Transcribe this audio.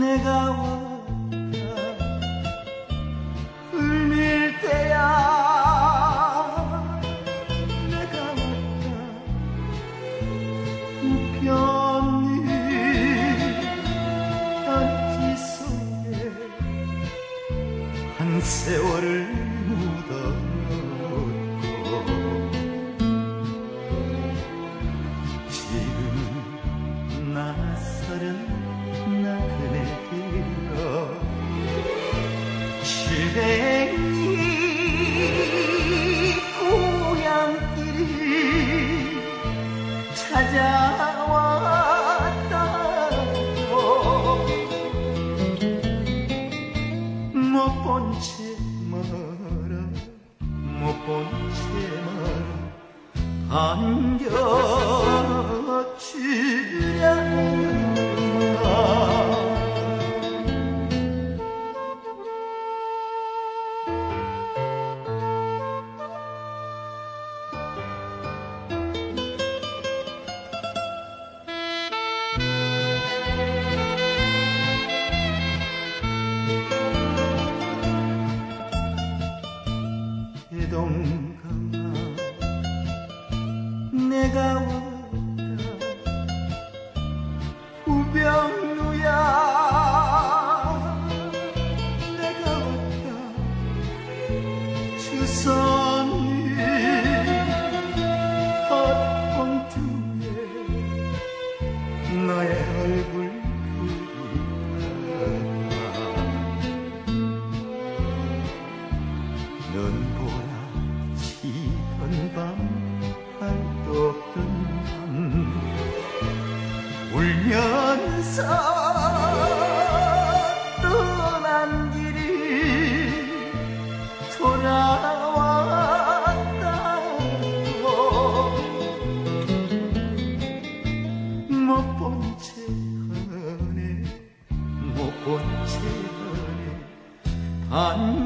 내가 왔다 울밀 때야. 내가 왔다 우편이 편지 속에 한 세월을 묻어 실행이 고향길이 찾아왔다고. 못 본 채 말아 못 본 채 말아 안겨주랴 울면서 떠난 길이 돌아왔다고. 못 본 채 하네 못 본 채 하네.